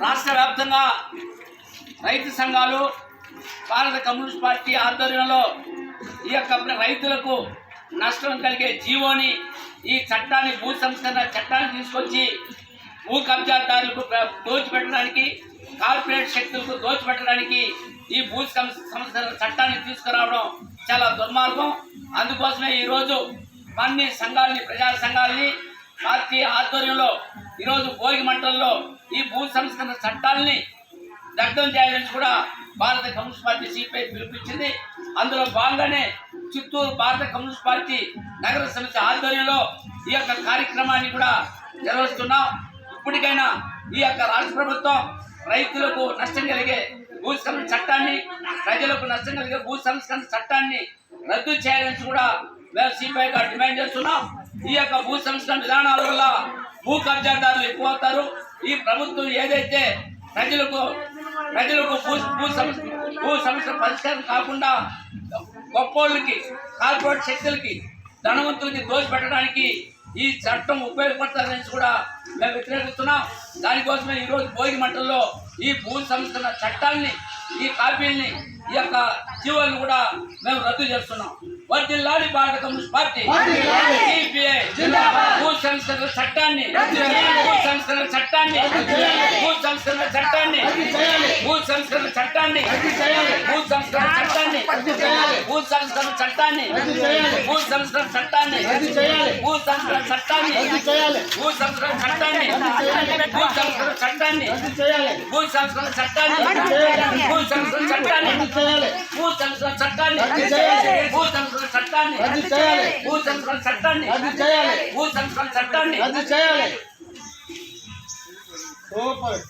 రాష్ట్ర వ్యాప్తంగా రైతు సంఘాలు భారత కమ్యూనిస్ట్ పార్టీ ఆధ్వర్యంలో ఈ యొక్క రైతులకు నష్టం కలిగే జీవోని ఈ చట్టాన్ని భూ సంస్కరణ చట్టాన్ని తీసుకొచ్చి భూ కబ్జాదారులకు దోచిపెట్టడానికి కార్పొరేట్ శక్తులకు దోచిపెట్టడానికి ఈ భూ సంస్- సంస్కరణ చట్టాన్ని తీసుకురావడం చాలా దుర్మార్గం. అందుకోసమే ఈరోజు అన్ని సంఘాలని ప్రజా సంఘాలని పార్టీ ఆధ్వర్యంలో ఈరోజు భోగి మంటల్లో ఈ భూ సంస్కరణ చట్టాలని దగ్ధం చేయాలని కూడా భారత కమ్యూనిస్ట్ పార్టీ సిపిఐ పిలిపించింది అందులో భాగంగానే చిత్తూరు భారత కమ్యూనిస్ట్ పార్టీ నగర సమితి ఆధ్వర్యంలో ఈ యొక్క కార్యక్రమాన్ని కూడా నిర్వహిస్తున్నాం. ఇప్పటికైనా ఈ యొక్క రాష్ట్ర ప్రభుత్వం రైతులకు నష్టం కలిగే భూ సంస్కరణ చట్టాన్ని ప్రజలకు నష్టం కలిగే భూ సంస్కరణ చట్టాన్ని రద్దు చేయాలని కూడా మేము సిపిఐగా డిమాండ్ చేస్తున్నాం. ఈ యొక్క భూ సంస్కరణ విధానాల వల్ల భూ కబ్జాదారులు ఎక్కువ అవుతారు ఈ ప్రభుత్వం ఏదైతే ప్రజలకు ప్రజలకు భూ భూ సమస్య భూ సమస్య పరిష్కారం కాకుండా గొప్పోళ్ళకి కార్పొరేట్ శక్తులకి ధనవంతులకి దోచిపెట్టడానికి ఈ చట్టం ఉపయోగపడతారని కూడా మేము వ్యతిరేకిస్తున్నాం. దానికోసమే ఈరోజు భోగి మంటల్లో ఈ భూ సంస్కరణ చట్టాన్ని ఈ కాపీల్ని ఈ యొక్క జీవోలను కూడా మేము రద్దు చేస్తున్నాం. వర్దిల్లాలి భారత కమ్యూనిస్ట్ పార్టీ సిపిఐ భూ సంస్కరణ చట్టాన్ని భూ సంస్కరణ చట్టాన్ని భూ సంస్కరణ చట్టాన్ని భూ సంస్కరణ చట్టాన్ని భూ సంస్కరణ చట్టాన్ని భూ సంస్కరణ చట్టాన్ని భూ సంస్కరణ చట్టాన్ని భూ సంస్కరణ చట్టాన్ని భూ సంస్కరణ చట్టాన్ని భూ సంస్కరణ చట్టాన్ని భూ సంస్కరణ చట్టాన్ని భూ సంస్కరణ చట్టాన్ని భూ సంస్కరణ చట్టాన్ని భూ సంస్కరణ చట్టాన్ని భూ సంస్కరణ చట్టాన్ని భూ సంస్కరణ చట్టాన్ని సూపర్